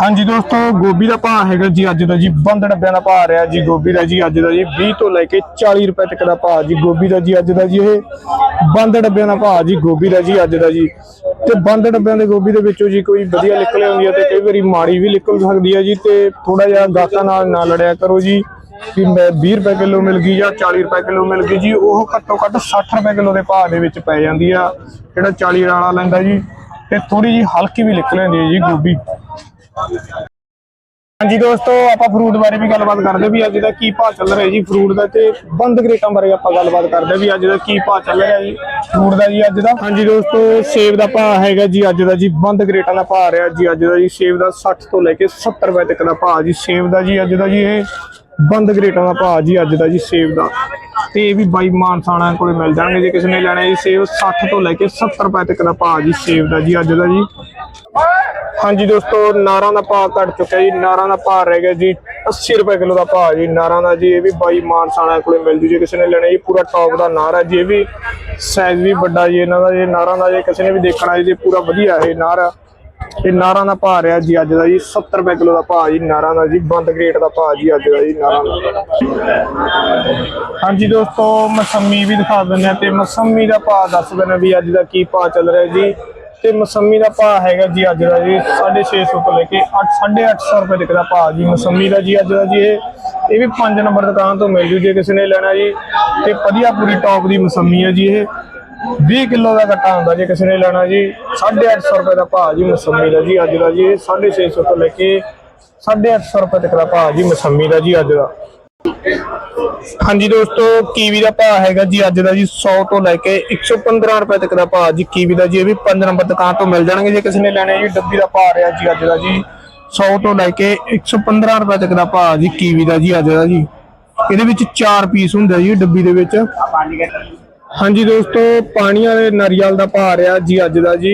ਹਾਂਜੀ ਦੋਸਤੋ, ਗੋਭੀ ਦਾ ਭਾਅ ਹੈਗਾ ਜੀ ਅੱਜ ਦਾ ਜੀ, ਬੰਦ ਡੱਬਿਆਂ ਦਾ ਭਾਅ ਰਿਹਾ ਜੀ, ਗੋਭੀ ਦਾ ਜੀ ਅੱਜ ਦਾ ਜੀ 20 ਤੋਂ ਲੈ ਕੇ 40 ਰੁਪਏ ਤੱਕ ਦਾ ਭਾਅ ਜੀ, ਗੋਭੀ ਦਾ ਜੀ ਅੱਜ ਦਾ ਜੀ ਇਹ। ਬੰਦ ਡੱਬਿਆਂ ਦਾ ਭਾਅ ਜੀ, ਗੋਭੀ ਦਾ ਜੀ ਅੱਜ ਦਾ ਜੀ। ਤੇ ਬੰਦ ਡੱਬਿਆਂ ਦੇ ਗੋਭੀ ਦੇ ਵਿੱਚੋਂ ਜੀ ਕੋਈ ਵਧੀਆ ਨਿਕਲ ਆਉਂਦੀ ਹੈ ਤੇ ਕਈ ਵਾਰੀ ਮਾੜੀ ਵੀ ਨਿਕਲ ਸਕਦੀ ਹੈ ਜੀ ਤੇ ਥੋੜਾ ਜਿਹਾ ਗਾਹਕਾਂ ਨਾਲ ਨਾ ਲੜਿਆ ਕਰੋ ਜੀ। ਕਿ ਮੈਂ 20 ਰੁਪਏ ਕਿਲੋ ਮਿਲ ਗਈ ਜਾਂ 40 ਰੁਪਏ ਕਿਲੋ ਮਿਲ ਗਈ ਜੀ, ਉਹ ਘੱਟੋ ਘੱਟ 60 ਰੁਪਏ ਕਿਲੋ ਦੇ ਭਾਅ ਦੇ ਵਿੱਚ ਪੈ ਜਾਂਦੀ ਆ। ਜਿਹੜਾ 40 ਵਾਲਾ ਲੈਂਦਾ ਜੀ, ਤੇ ਥੋੜੀ ਜੀ ਹਲਕੀ ਵੀ ਨਿਕਲ ਆਉਂਦੀ ਹੈ ਜੀ ਗੋਭੀ। ਹਾਂਜੀ ਦੋਸਤੋ, ਆਪਾਂ ਫਰੂਟ ਬਾਰੇ ਵੀ ਗੱਲਬਾਤ ਕਰਦੇ ਵੀ ਅੱਜ ਦਾ ਕੀ ਭਾਅ ਚੱਲ ਰਿਹਾ ਜੀ ਫਰੂਟ ਦਾ ਤੇ ਬੰਦ ਗਰੇਟਾਂ ਬਾਰੇ ਆਪਾਂ ਗੱਲਬਾਤ ਕਰਦੇ ਵੀ ਅੱਜ ਦਾ ਕੀ ਭਾਅ ਚੱਲ ਰਿਹਾ ਜੀ ਫਰੂਟ ਦਾ ਜੀ ਅੱਜ ਦਾ। ਹਾਂਜੀ ਦੋਸਤੋ, ਸੇਬ ਦਾ ਭਾਅ ਹੈਗਾ ਜੀ ਅੱਜ ਦਾ ਜੀ, ਬੰਦ ਗਰੇਟਾਂ ਦਾ ਭਾਅ ਰਿਹਾ ਜੀ ਅੱਜ ਦਾ ਜੀ, ਸੇਬ ਦਾ 60 ਤੋਂ ਲੈ ਕੇ 70 ਰੁਪਏ ਤੱਕ ਦਾ ਭਾਅ ਜੀ, ਸੇਬ ਦਾ ਜੀ ਅੱਜ ਦਾ ਜੀ ਇਹ ਬੰਦ ਗਰੇਟਾਂ ਦਾ ਭਾਅ ਜੀ ਅੱਜ ਦਾ ਜੀ ਸੇਬ ਦਾ। ਤੇ ਇਹ ਵੀ ਬਾਈ ਮਾਨਸਾਣਾ ਕੋਲੇ ਮਿਲ ਜਾਣਗੇ ਜੇ ਕਿਸੇ ਨੇ ਲੈਣਾ ਜੀ ਸੇਬ 60 ਤੋਂ ਲੈ ਕੇ 70 ਰੁਪਏ ਤੱਕ ਦਾ ਭਾਅ ਜੀ ਸੇਬ ਦਾ ਜੀ ਅੱਜ ਦਾ ਜੀ। ਹਾਂਜੀ ਦੋਸਤੋ, ਨਾਰਾਂ ਦਾ ਭਾਅ ਘਟ ਚੁੱਕਿਆ ਜੀ। ਨਾਰਾਂ ਦਾ ਭਾਅ ਰਹਿ ਗਿਆ ਜੀ 80 ਰੁਪਏ ਕਿਲੋ ਦਾ ਭਾਅ ਜੀ। ਨਾਰਾਂ ਦਾ ਜੀ, ਇਹ ਵੀ ਬਾਈ ਮਾਨਸਾਣਾ ਕੋਲੇ ਮਿਲ ਜੂ ਜੇ ਕਿਸੇ ਨੇ ਲੈਣਾ ਜੀ। ਪੂਰਾ ਟੌਪ ਦਾ ਨਾਰ ਹੈ ਜੀ, ਇਹ ਵੀ ਸਾਈਜ਼ ਵੀ ਵੱਡਾ ਜੀ ਇਹਨਾਂ ਦਾ ਜੀ। ਨਾਰਾਂ ਦਾ ਜੇ ਕਿਸੇ ਨੇ ਵੀ ਦੇਖਣਾ ਜੀ ਪੂਰਾ ਵਧੀਆ ਇਹ ਨਾਰ ਆ। ਨਾਰਾਂ ਦਾ ਭਾਅ ਰਿਹਾ ਜੀ ਅੱਜ ਦਾ ਜੀ 70 ਰੁਪਏ ਕਿਲੋ ਦਾ ਭਾਅ ਜੀ ਨਾਰਾਂ ਦਾ ਜੀ, ਬੰਦ ਗ੍ਰੇਟ ਦਾ ਭਾਅ ਜੀ ਅੱਜ ਦਾ ਜੀ ਨਾਰਾਂ ਦਾ। ਹਾਂਜੀ ਦੋਸਤੋ, ਮਸੰਮੀ ਵੀ ਦਿਖਾ ਦਿੰਦੇ ਆ ਤੇ ਮਸੰਮੀ ਦਾ ਭਾਅ ਦੱਸ ਦਿੰਦੇ ਆ ਵੀ ਅੱਜ ਦਾ ਕੀ ਭਾਅ ਚੱਲ ਰਿਹਾ ਜੀ। ਤੇ ਮਸੰਮੀ ਦਾ ਭਾਅ ਹੈਗਾ ਜੀ ਅੱਜ ਦਾ ਜੀ 650 ਤੋਂ ਲੈ ਕੇ 8 850 ਰੁਪਏ ਤੱਕ ਦਾ ਭਾਅ ਜੀ ਮਸੰਮੀ ਦਾ ਜੀ ਅੱਜ ਦਾ ਜੀ ਇਹ। ਇਹ ਵੀ 5 ਨੰਬਰ ਦੁਕਾਨ ਤੋਂ ਮਿਲ ਜੂ ਜੇ ਕਿਸੇ ਨੇ ਲੈਣਾ ਜੀ। ਤੇ ਵਧੀਆ ਪੂਰੀ ਟੌਪ ਦੀ ਮਸੰਮੀ ਹੈ ਜੀ ਇਹ। 20 ਕਿਲੋ ਦਾ ਗੱਟਾ ਹੁੰਦਾ ਜੇ ਕਿਸੇ ਨੇ ਲੈਣਾ ਜੀ 850 ਰੁਪਏ ਦਾ ਭਾਅ ਜੀ ਮਸੰਮੀ ਦਾ ਜੀ ਅੱਜ ਦਾ ਜੀ 650 ਤੋਂ ਲੈ ਕੇ 850 ਰੁਪਏ ਤੱਕ ਦਾ ਭਾਅ ਜੀ ਮਸੰਮੀ ਦਾ ਜੀ ਅੱਜ ਦਾ। ਹਾਂਜੀ ਦੋਸਤੋ, ਕੀਵੀ ਦਾ ਭਾਅ ਹੈਗਾ ਜੀ ਅੱਜ ਦਾ ਜੀ 100 ਤੋਂ ਲੈ ਕੇ 115 ਰੁਪਏ ਤੱਕ ਦਾ ਭਾਅ ਜੀ ਕੀਵੀ ਦਾ ਜੀ, ਇਹ ਵੀ 5 ਨੰਬਰ ਦੁਕਾਨ ਤੋਂ ਮਿਲ ਜਾਣਗੇ ਜੇ ਕਿਸੇ ਨੇ ਲੈਣੇ ਜੀ, ਡੱਬੀ ਦਾ ਭਾਅ ਰਿਹਾ ਜੀ ਅੱਜ ਦਾ ਜੀ। 100 ਤੋਂ ਲੈ ਕੇ 115 ਰੁਪਏ ਤੱਕ ਦਾ ਭਾਅ ਜੀ ਕੀਵੀ ਦਾ ਜੀ ਅੱਜ ਦਾ ਜੀ। ਇਹਦੇ ਵਿੱਚ 4 ਪੀਸ ਹੁੰਦਾ ਜੀ ਡੱਬੀ ਦੇ ਵਿੱਚ। ਹਾਂਜੀ ਦੋਸਤੋ, ਪਾਣੀ ਵਾਲੇ ਨਾਰੀਅਲ ਦਾ ਭਾਅ ਰਿਹਾ ਜੀ ਅੱਜ ਦਾ ਜੀ।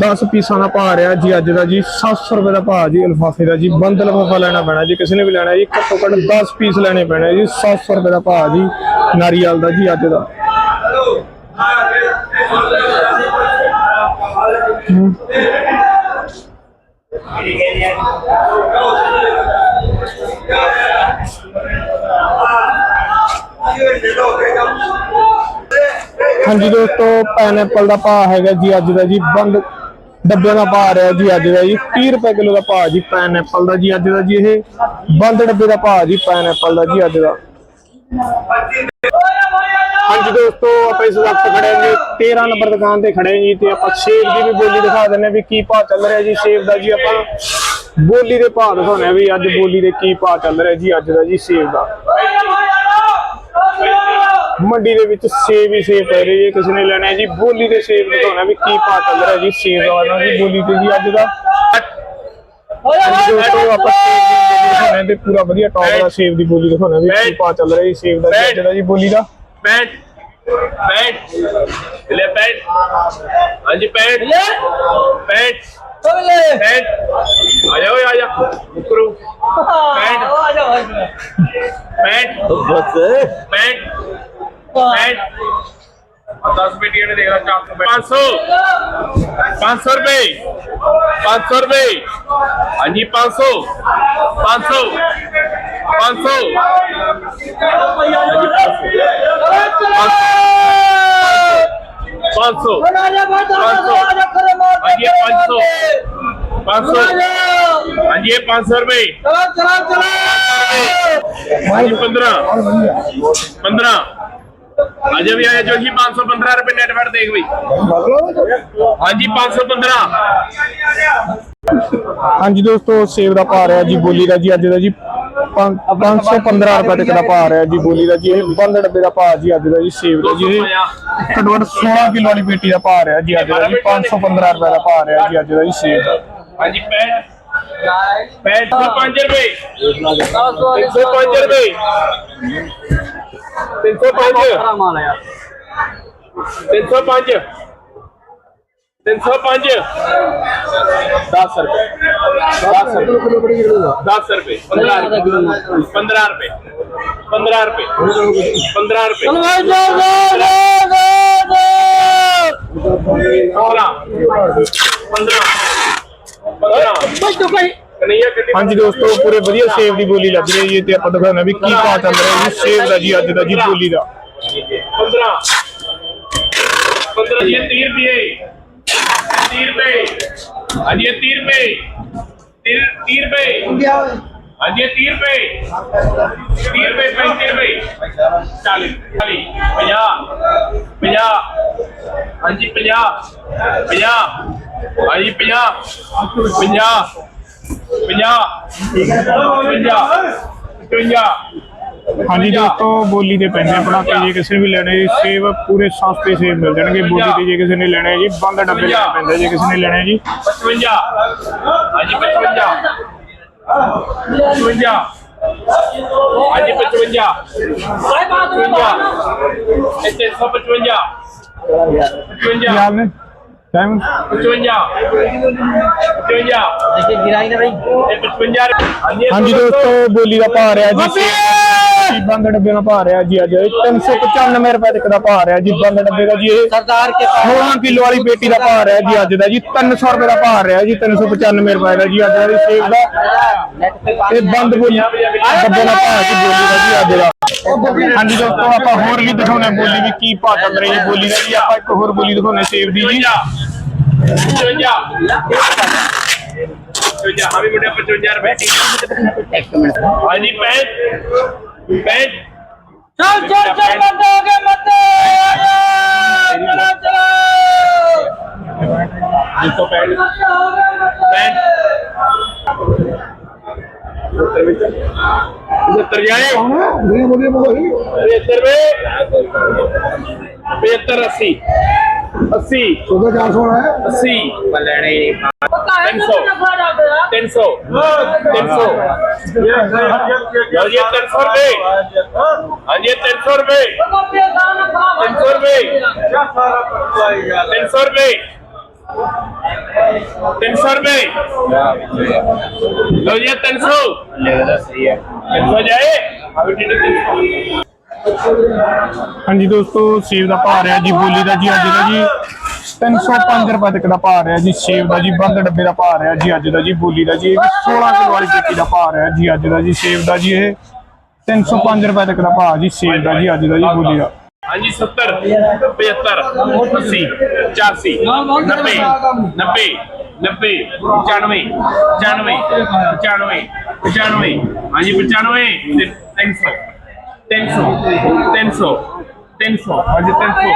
10 ਪੀਸਾਂ ਦਾ ਭਾਅ ਰਿਹਾ ਜੀ ਅੱਜ ਦਾ ਜੀ। 700 ਰੁਪਏ ਦਾ ਭਾਅ ਜੀ ਲਿਫਾਫੇ ਦਾ ਜੀ। ਬੰਦ ਲਿਫਾਫਾ ਲੈਣਾ ਪੈਣਾ ਜੀ, ਕਿਸੇ ਨੇ ਵੀ ਲੈਣਾ ਜੀ। ਘੱਟੋ ਘੱਟ 10 ਪੀਸ ਲੈਣੇ ਪੈਣੇ ਜੀ 700 ਰੁਪਏ ਦਾ ਭਾਅ ਜੀ ਨਾਰੀਅਲ ਦਾ ਜੀ ਅੱਜ ਦਾ। ਹਾਂਜੀ ਦੋਸਤੋ ਪਾਈਨਐਪਲ ਦਾ ਭਾਅ ਹੈਗਾ ਜੀ ਅੱਜ ਦਾ ਜੀ, ਬੰਦ ਡੱਬਿਆਂ ਦਾ ਭਾਅ ਰਿਹਾ ਜੀ ਅੱਜ ਦਾ ਜੀ 30 ਰੁਪਏ ਕਿਲੋ ਦਾ ਭਾਅ ਜੀ ਪਾਈਨਐਪਲ ਦਾ ਜੀ ਅੱਜ ਦਾ ਜੀ, ਇਹ ਬੰਦ ਡੱਬੇ ਦਾ ਭਾਅ ਜੀ ਪਾਈਨਐਪਲ ਦਾ ਜੀ ਅੱਜ ਦਾ। ਹਾਂਜੀ ਦੋਸਤੋ ਆਪਾਂ ਇਸ ਵਕਤ ਖੜੇ ਹਾਂ ਜੀ 13 ਨੰਬਰ ਦੁਕਾਨ ਤੇ ਖੜੇ ਹਾਂ ਜੀ, ਤੇ ਆਪਾਂ ਸੇਬ ਦੀ ਵੀ ਬੋਲੀ ਦਿਖਾ ਦਿੰਦੇ ਹਾਂ ਵੀ ਕੀ ਭਾਅ ਚੱਲ ਰਿਹਾ ਜੀ ਸੇਬ ਦਾ ਜੀ ਆਪਾਂ ਬੋਲੀ ਦੇ ਭਾਅ ਦਿਖਾਉਣੇ ਆ ਵੀ ਅੱਜ ਬੋਲੀ ਦੇ ਕੀ ਭਾਅ ਚੱਲ ਰਿਹਾ ਜੀ, ਅੱਜ ਦਾ ਜੀ ਸੇਬ ਦਾ। ਮੰਡੀ ਦੇ ਵਿੱਚ ਸੇਬ ਹੀ ਸੇਬ ਪੈ ਰਹੇ ਜੇ ਕਿਸੇ ਨੇ ਲੈਣਾ ਜੀ। ਬੋਲੀ ਦੇ ਸੇਬ ਦਿਖਾਉਣਾ ਵੀ ਕੀ ਭਾਅ ਚੱਲ ਰਿਹਾ ਜੀ ਸੇਬ ਦਾ ਨਾ ਜੀ ਬੋਲੀ ਤੇ ਜੀ ਅੱਜ ਦਾ। ਪੂਰਾ ਵਧੀਆ ਟੌਪ ਦਾ ਸੇਬ ਦੀ ਬੋਲੀ ਦਿਖਾਉਣਾ ਵੀ ਕੀ ਭਾਅ ਚੱਲ ਰਿਹਾ ਜੀ ਸੇਬ ਦਾ ਅੱਜ ਦਾ ਜੀ ਬੋਲੀ ਦਾ। 65 ਪੈਂਟ ਲੈ ਪੈਂਟ। ਹਾਂਜੀ ਪੈਂਟ। ਲੈ। ਪੈਂਟ। ਲੈ। ਪੈਂਟ। ਆ ਜਾ ਓਏ ਆ ਜਾ। ਉਕਰੂ ਪੈਂਟ। ਆ ਜਾ ਪੈਂਟ। ਬਸ। ਪੈਂਟ। پانچ سو پانچ سو روپے پانچ سو روپے ہاں جی پانچ سو پانچ سو پانچ سو پانچ سو پانچ سو پانچ سو ہاں جی پانچ سو روپے پندرہ پندرہ ਅਜੇ ਵੀ ਆਏ ਜੋ ਜੀ 515 ਰੁਪਏ ਨੈਟ ਵੈਟ ਦੇਖ ਬਈ ਹਾਂਜੀ 515 ਹਾਂਜੀ ਦੋਸਤੋ ਸੇਬ ਦਾ ਭਾਅ ਰਿਹਾ ਜੀ ਬੋਲੀ ਦਾ ਜੀ ਅੱਜ ਦਾ ਜੀ 515 ਰੁਪਏ ਤੱਕ ਦਾ ਭਾਅ ਰਿਹਾ ਜੀ ਬੋਲੀ ਦਾ ਜੀ ਇਹ ਬੰਦ ਡੱਬੇ ਦਾ ਭਾਅ ਜੀ ਅੱਜ ਦਾ ਜੀ ਸੇਬ ਦਾ ਜੀ ਘੱਟੋ 16 ਕਿਲੋ ਵਾਲੀ ਪੇਟੀ ਦਾ ਭਾਅ ਰਿਹਾ ਜੀ ਅੱਜ ਦਾ ਜੀ 515 ਰੁਪਏ ਦਾ ਭਾਅ ਰਿਹਾ ਜੀ ਅੱਜ ਦਾ ਜੀ ਸੇਬ ਦਾ। ਹਾਂਜੀ 65 ਰੁਪਏ। 105 ਰੁਪਏ। 305 ਮਾਲ ਯਾਰ। 305 305 10 ਰੁਪਏ। 10 ਰੁਪਏ। 10 ਰੁਪਏ। 15 ਰੁਪਏ। 15 ਰੁਪਏ। 15 ਰੁਪਏ। 15 ਰੁਪਏ। 15 15 15 ਹਾਂਜੀ ਦੋਸਤੋ, ਪੂਰੇ ਵਧੀਆ ਸੇਵ ਦੀ ਬੋਲੀ ਲੱਗ ਰਹੀ ਹੈ ਜੀ, ਤੇ ਆਪਾਂ ਦਿਖਾਉਣਾ ਵੀ ਕੀ ਭਾਅ ਚੱਲ ਰਿਹਾ ਜੀ ਸੇਵ ਦਾ ਜੀ, ਅੱਜ ਦਾ ਜੀ ਬੋਲੀ ਦਾ। 15 15 ਜੀ 30 ਰੁਪਏ। 30 ਰੁਪਏ। ਅੱਜ ਇਹ 30 ਰੁਪਏ। 30 ਰੁਪਏ। ਅੱਜ ਇਹ 30 ਰੁਪਏ। 30 ਰੁਪਏ 35 ਰੁਪਏ। 40 40 50 50 ਹਾਂਜੀ 50 50 ਹਾਂਜੀ 50 50 ਹਾਂਜੀ ਦੋਸਤੋ ਬੋਲੀ ਦੇ ਪੈਂਦੇ ਪੜਾਕੇ। ਜੇ ਕਿਸੇ ਵੀ ਲੈਣੇ ਜੀ ਸੇਵ ਪੂਰੇ ਸਸਤੇ ਸੇਵ ਮਿਲ ਜਾਣਗੇ। ਬੋਲੀ ਤੇ ਜੇ ਕਿਸੇ ਨੇ ਲੈਣੇ ਜੀ ਬੰਦ ਡੱਬੇ ਲੈਣੇ ਪੈਂਦੇ ਜੇ ਕਿਸੇ ਨੇ ਲੈਣੇ ਜੀ। 55 ਹਾਂਜੀ 55 55 ਅੱਜ 55 55 55 55 55 ਟਾਈਮ 55 55 ਦੇਖੇ ਹਾਂਜੀ ਦੋਸਤੋ ਬੋਲੀ ਦਾ ਭਾਰ ਰਿਹਾ ਜੀ। ਜੀ ਬੰਦ ਡੱਬੇ ਦਾ ਭਾਅ ਰਿਹਾ ਜੀ ਅੱਜ ਇਹ 395 ਰੁਪਏ ਤੱਕ ਦਾ ਭਾਅ ਰਿਹਾ ਜੀ ਬੰਦ ਡੱਬੇ ਦਾ ਜੀ ਇਹ सरदार के 16 ਕਿਲੋ ਵਾਲੀ ਪੇਟੀ ਦਾ ਭਾਅ ਰਿਹਾ ਜੀ ਅੱਜ ਦਾ ਜੀ 300 ਰੁਪਏ ਦਾ ਭਾਅ ਰਿਹਾ ਜੀ 395 ਰੁਪਏ ਦਾ ਜੀ ਅੱਜ ਦਾ ਜੀ ਸੇਬ ਦਾ नेट पे ਇਹ ਬੰਦ ਬੋਲੀ ਡੱਬੇ ਦਾ ਭਾਅ ਜੀ ਬੋਲੀ ਦਾ ਜੀ ਅੱਜ ਦਾ ਹਾਂਜੀ ਦੋਸਤੋ ਆਪਾਂ ਹੋਰ ਵੀ ਦਿਖਾਉਣੇ ਬੋਲੀ ਵੀ ਕੀ ਭਾਅ ਚੱਲ ਰਹੀ ਹੈ ਬੋਲੀ ਦਾ ਜੀ ਆਪਾਂ ਇੱਕ ਹੋਰ ਬੋਲੀ ਦਿਖਾਉਣੇ ਸੇਬ ਦੀ ਜੀ पचवंजा पचवंजा हाँ भी बेटा पचवंजा रुपए एक मिनट ਬੈਠ। ਚਲ ਚਲ ਚਲ ਮਤ ਹੋ ਗਏ ਮਤ ਚਲੋ ਚਲੋ। 265 ਬੈਠ। 70 ਵਿੱਚ 70 ਜਾਏ ਬੋਲੀ ਬੋਲੀ ਬੋਲੀ 70 ਵਿੱਚ 70 80 اسی چار سو ہے تین سو روپئے تین سو جائے ਹਾਂਜੀ ਦੋਸਤੋ, ਸੇਬ ਦਾ ਭਾਅ ਰਿਹਾ ਜੀ, ਬੋਲੀ ਦਾ ਜੀ, ਅੱਜ ਦਾ ਜੀ। 305 ਰੁਪਏ ਤੱਕ ਦਾ ਭਾਅ ਰਿਹਾ ਜੀ, ਸੇਬ ਦਾ ਜੀ, ਬੰਦ ਡੱਬੇ ਦਾ ਭਾਅ ਰਿਹਾ ਜੀ, ਅੱਜ ਦਾ ਜੀ, ਬੋਲੀ ਦਾ ਜੀ। ਇਹ ਵੀ 16 ਕਿਲੋ ਵਾਲੀ ਪੇਟੀ ਦਾ ਭਾਅ ਰਿਹਾ ਜੀ, ਅੱਜ ਦਾ ਜੀ, ਸੇਬ ਦਾ ਜੀ, ਇਹ। 305 ਰੁਪਏ ਤੱਕ ਦਾ ਭਾਅ ਜੀ, ਸੇਬ ਦਾ ਜੀ, ਅੱਜ ਦਾ ਜੀ, ਬੋਲੀ ਦਾ। ਹਾਂਜੀ 70 75 80 84 90 90 90 95 95 95 95 ਹਾਂਜੀ 95 ਤੇ 300 300 300 300 ਹਾਂਜੀ 300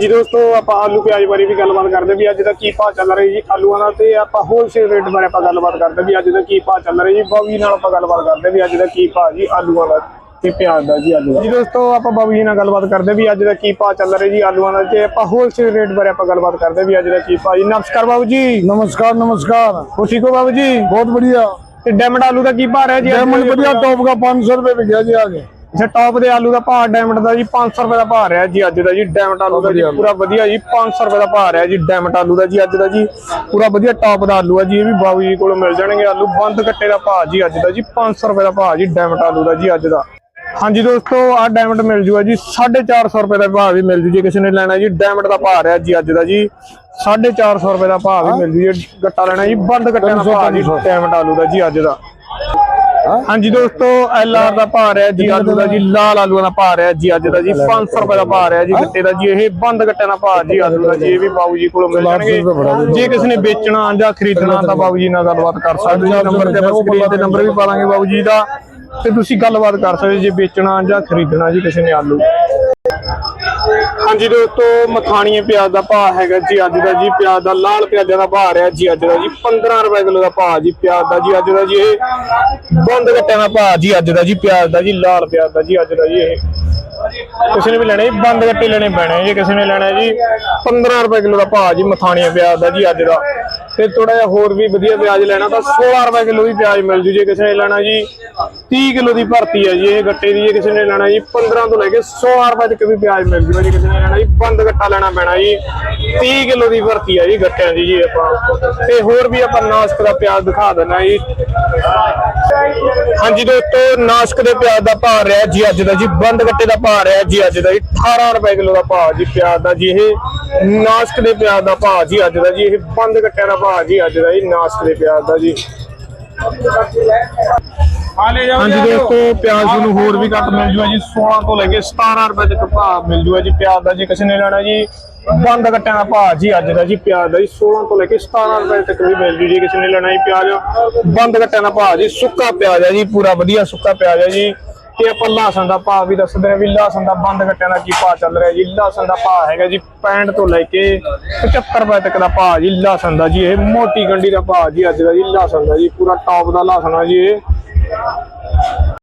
ਜੀ? ਦੋਸਤੋ ਆਪਾਂ ਆਲੂ ਪਿਆਜ਼ ਬਾਰੇ ਵੀ ਗੱਲਬਾਤ ਕਰਦੇ ਵੀ ਅੱਜ ਦਾ ਕੀ ਭਾਅ ਚੱਲ ਰਿਹਾ ਜੀ ਆਲੂਆਂ ਦਾ ਤੇ ਆਪਾਂ ਹੋਲਸੇਲ ਰੇਟ ਬਾਰੇ ਆਪਾਂ ਗੱਲਬਾਤ ਕਰਦੇ ਵੀ ਅੱਜ ਦਾ ਕੀ ਭਾਅ ਚੱਲ ਰਿਹਾ ਜੀ। ਬਾਬੂ ਨਾਲ ਆਪਾਂ ਗੱਲਬਾਤ ਕਰਦੇ ਵੀ ਅੱਜ ਦਾ ਕੀ ਭਾਅ ਜੀ ਆਲੂਆਂ ਦਾ ਤੇ ਪਿਆਜ਼ ਦਾ ਜੀ ਆਲੂ। ਜੀ ਦੋਸਤੋ ਆਪਾਂ ਬਾਬੂ ਜੀ ਨਾਲ ਗੱਲਬਾਤ ਕਰਦੇ ਵੀ ਅੱਜ ਦਾ ਕੀ ਭਾਅ ਚੱਲ ਰਿਹਾ ਜੀ ਆਲੂਆਂ ਦਾ ਤੇ ਆਪਾਂ ਹੋਲਸੇਲ ਰੇਟ ਬਾਰੇ ਆਪਾਂ ਗੱਲਬਾਤ ਕਰਦੇ ਵੀ ਅੱਜ ਦਾ ਕੀ ਭਾਅ ਜੀ। ਨਮਸਕਾਰ ਬਾਬੂ ਜੀ। ਨਮਸਕਾਰ ਨਮਸਕਾਰ। ਹੋ ਠੀਕ ਹੋ ਬਾਬੂ ਜੀ? ਬਹੁਤ ਵਧੀਆ। ਤੇ ਡਾਇਮੰਡ ਆਲੂ ਦਾ ਕੀ ਭਾਅ ਰਿਹਾ ਜੀ? ਡਾਇਮੰਡ ਵਧੀਆ ਟੌਪ ਦਾ 500 ਰੁਪਏ ਵਿਕਿਆ ਜੀ ਆਗੇ ਅੱਛਾ ਟੌਪ ਦੇ ਆਲੂ ਦਾ ਭਾਅ ਡਾਇਮੰਡ ਦਾ ਜੀ 500 ਰੁਪਏ ਦਾ ਭਾਅ ਰਿਹਾ ਜੀ ਅੱਜ ਦਾ ਜੀ ਡਾਇਮੰਡ ਆਲੂ ਦਾ ਜੀ। ਪੂਰਾ ਵਧੀਆ ਜੀ 500 ਰੁਪਏ ਦਾ ਭਾਅ ਰਿਹਾ ਜੀ ਡਾਇਮੰਡ ਆਲੂ ਦਾ ਜੀ ਅੱਜ ਦਾ ਜੀ ਪੂਰਾ ਵਧੀਆ ਟੌਪ ਦਾ ਆਲੂ ਆ ਜੀ ਇਹ ਵੀ ਬਾਬੂ ਜੀ ਕੋਲੋਂ ਮਿਲ ਜਾਣਗੇ ਆਲੂ ਬੰਦ ਕੱਟੇ ਦਾ ਭਾਅ ਜੀ ਅੱਜ ਦਾ ਜੀ 500 ਰੁਪਏ ਦਾ ਭਾਅ ਜੀ ਡਾਇਮੰਡ ਆਲੂ ਦਾ ਜੀ ਅੱਜ ਦਾ ਹਾਂਜੀ ਦੋਸਤੋ ਆਹ ਡਾਇਮੰਡ ਮਿਲ ਜੂਗਾ ਜੀ 450 ਰੁਪਏ ਦਾ ਭਾਅ ਵੀ ਮਿਲ ਜੂ ਜੇ ਕਿਸੇ ਨੇ ਲੈਣਾ ਜੀ ਡਾਇਮੰਡ ਦਾ ਭਾਅ ਰਿਹਾ ਜੀ ਅੱਜ ਦਾ ਜੀ 450 ਰੁਪਏ ਦਾ ਭਾਅ ਵੀ ਮਿਲ ਜੂ ਜੀ ਗੱਟਾ ਲੈਣਾ ਜੀ ਬੰਦ ਕੱਟੇ ਦਾ ਭਾਅ ਜੀ ਡਾਇਮੰਡ ਆਲੂ ਦਾ ਜੀ ਅੱਜ ਦਾ। ਹਾਂਜੀ ਦੋਸਤੋ ਐਲ ਆਰ ਦਾ ਭਾਅ ਰਿਹਾ ਜੀ ਆਲੂ ਦਾ ਜੀ ਲਾਲ ਆਲੂਆਂ ਦਾ ਭਾਅ ਰਿਹਾ ਜੀ ਅੱਜ ਦਾ ਜੀ 500 ਰੁਪਏ ਦਾ ਭਾਅ ਰਿਹਾ ਜੀ ਗੱਟੇ ਦਾ ਜੀ ਇਹ ਬੰਦ ਗੱਟੇ ਦਾ ਭਾਅ ਜੀ ਆਲੂ ਦਾ ਜੀ ਇਹ ਵੀ ਬਾਬੂ ਜੀ ਕੋਲੋਂ ਮਿਲ ਜਾਣਗੇ। ਜੇ। ਕਿਸੇ ਨੇ ਵੇਚਣਾ ਜਾਂ ਖਰੀਦਣਾ ਤਾਂ ਬਾਬੂ ਜੀ ਨਾਲ ਗੱਲਬਾਤ ਕਰ ਸਕਦੇ ਨੰਬਰ ਤੇ ਆਪਾਂ ਸਕਰੀਨ ਤੇ ਨੰਬਰ ਵੀ ਪਾ ਦਾਂਗੇ ਬਾਬੂ ਜੀ ਦਾ। ਤੇ ਤੁਸੀਂ ਗੱਲਬਾਤ ਕਰ ਸਕਦੇ ਜੇ ਵੇਚਣਾ ਜਾਂ ਖਰੀਦਣਾ ਜੀ ਕਿਸੇ ਨੇ ਆਲੂ। ਹਾਂਜੀ ਦੋਸਤੋ, ਮਖਾਣੀਏ ਪਿਆਜ਼ ਦਾ ਭਾਅ ਹੈਗਾ ਜੀ ਅੱਜ ਦਾ ਜੀ। ਪਿਆਜ਼ ਦਾ ਲਾਲ ਪਿਆਜ਼ਾਂ ਦਾ ਭਾਅ ਰਿਹਾ ਜੀ ਅੱਜ ਦਾ ਜੀ। 15 ਰੁਪਏ ਕਿਲੋ ਦਾ ਭਾਅ ਜੀ ਪਿਆਜ਼ ਦਾ ਜੀ। ਅੱਜ ਦਾ ਜੀ ਇਹ ਬੰਦ ਗੱਟਿਆਂ ਦਾ ਭਾਅ ਜੀ ਅੱਜ ਦਾ ਜੀ। ਪਿਆਜ਼ ਦਾ ਜੀ, ਲਾਲ ਪਿਆਜ਼ ਦਾ ਜੀ ਅੱਜ ਦਾ ਜੀ ਇਹ। ਕਿਸੇ ਨੇ ਵੀ ਲੈਣਾ ਜੀ ਬੰਦ ਗੱਟੇ ਲੈਣੇ ਪੈਣੇ ਜੇ, ਕਿਸੇ ਨੇ ਲੈਣਾ ਜੀ। 15 ਰੁਪਏ ਕਿਲੋ ਦਾ ਭਾਅ ਜੀ ਮਖਾਣੀਆਂ ਪਿਆਜ਼ ਦਾ ਜੀ ਅੱਜ ਦਾ। ਤੇ ਥੋੜਾ ਜਿਹਾ ਹੋਰ ਵੀ ਵਧੀਆ ਪਿਆਜ਼ ਲੈਣਾ, ਤਾਂ 16 ਰੁਪਏ ਕਿਲੋ ਵੀ ਪਿਆਜ਼ ਮਿਲ ਜੂ ਜੇ ਕਿਸੇ ਨੇ ਲੈਣਾ ਜੀ। 30 ਕਿਲੋ ਦੀ ਭਰਤੀ ਹੈ ਜੀ ਇਹ ਗੱਟੇ ਦੀ, ਜੇ ਕਿਸੇ ਨੇ ਲੈਣਾ ਜੀ 15 ਤੋਂ ਲੈ ਕੇ 16 ਰੁਪਏ ਤੱਕ ਵੀ ਪਿਆਜ਼ ਮਿਲ ਜੂਗਾ ਜੇ ਕਿਸੇ ਨੇ ਲੈਣਾ ਜੀ। ਬੰਦ ਗੱਟਾ ਲੈਣਾ ਪੈਣਾ ਜੀ। 30 ਕਿਲੋ ਦੀ ਭਰਤੀ ਹੈ ਜੀ ਗੱਟਿਆਂ ਦੀ ਜੀ ਆਪਾਂ। ਤੇ ਹੋਰ ਵੀ ਆਪਾਂ ਨਾਸਕ ਦਾ ਪਿਆਜ਼ ਦਿਖਾ ਦਿੰਨਾ ਜੀ। ਹਾਂਜੀ ਦੋਸਤੋ, ਨਾਸਕ ਦੇ ਪਿਆਜ਼ ਦਾ ਭਾਅ ਰਿਹਾ ਜੀ ਅੱਜ ਦਾ ਜੀ, ਬੰਦ ਗੱਟੇ ਦਾ ਭਾਅ ਰਿਹਾ ਜੀ ਅੱਜ ਦਾ ਜੀ 18 ਰੁਪਏ ਕਿਲੋ ਦਾ ਭਾਅ ਜੀ ਪਿਆਜ਼ ਦਾ ਜੀ ਇਹ ਨਾਸਕ ਦੇ ਪਿਆਜ਼ ਦਾ ਭਾਅ ਜੀ ਅੱਜ ਦਾ ਜੀ ਇਹ ਬੰਦ ਗੱਟਿਆਂ ਦਾ ਭਾਅ ਜੀ ਅੱਜ ਦਾ ਜੀ ਨਾਸਕ ਦੇ ਪਿਆਜ਼ ਦਾ ਜੀ। ਹਾਂਜੀ ਦੋਸਤੋ ਪਿਆਜ਼ ਨੂੰ ਹੋਰ ਵੀ ਘੱਟ ਮਿਲ ਜੂਗਾ ਜੀ 16 ਤੋਂ ਲੈ ਕੇ 17 ਰੁਪਏ ਤੱਕ ਭਾਅ ਮਿਲ ਜੂਗਾ ਜੀ ਪਿਆਜ਼ ਦਾ ਜੀ ਕਿਸੇ ਨੇ ਲੈਣਾ ਜੀ ਬੰਦ ਗੱਟਿਆਂ ਦਾ ਭਾਅ ਜੀ ਅੱਜ ਦਾ ਜੀ ਪਿਆਜ਼ ਦਾ ਜੀ 16 ਤੋਂ ਲੈ ਕੇ 17 ਰੁਪਏ ਤੱਕ ਵੀ ਮਿਲ ਜੂ ਜੀ ਕਿਸੇ ਨੇ ਲੈਣਾ ਜੀ ਪਿਆਜ਼। ਬੰਦ ਗੱਟਿਆਂ ਦਾ ਭਾਅ ਜੀ ਸੁੱਕਾ ਪਿਆਜ਼ ਹੈ ਜੀ ਪੂਰਾ ਵਧੀਆ ਸੁੱਕਾ ਪਿਆਜ਼ ਹੈ ਜੀ। ਤੇ ਆਪਾਂ ਲਾਸਨ ਦਾ ਭਾਅ ਵੀ ਦੱਸਦੇ ਆ ਵੀ ਲਾਸਨ ਦਾ ਬੰਦ ਗੱਟਿਆਂ ਦਾ ਕੀ ਭਾਅ ਚੱਲ ਰਿਹਾ ਜੀ ਲਾਸਨ ਦਾ ਭਾਅ ਹੈਗਾ ਜੀ 65 ਤੋਂ ਲੈ ਕੇ 75 ਰੁਪਏ ਤੱਕ ਦਾ ਭਾਅ ਜੀ ਲਾਸਨ ਦਾ ਜੀ, ਇਹ ਮੋਟੀ ਗੰਡੀ ਦਾ ਭਾਅ ਜੀ ਅੱਜ ਦਾ ਜੀ ਲਾਸਨ ਦਾ ਜੀ, ਪੂਰਾ ਟੌਪ ਦਾ ਲਾਸਨ ਆ ਜੀ ਇਹ।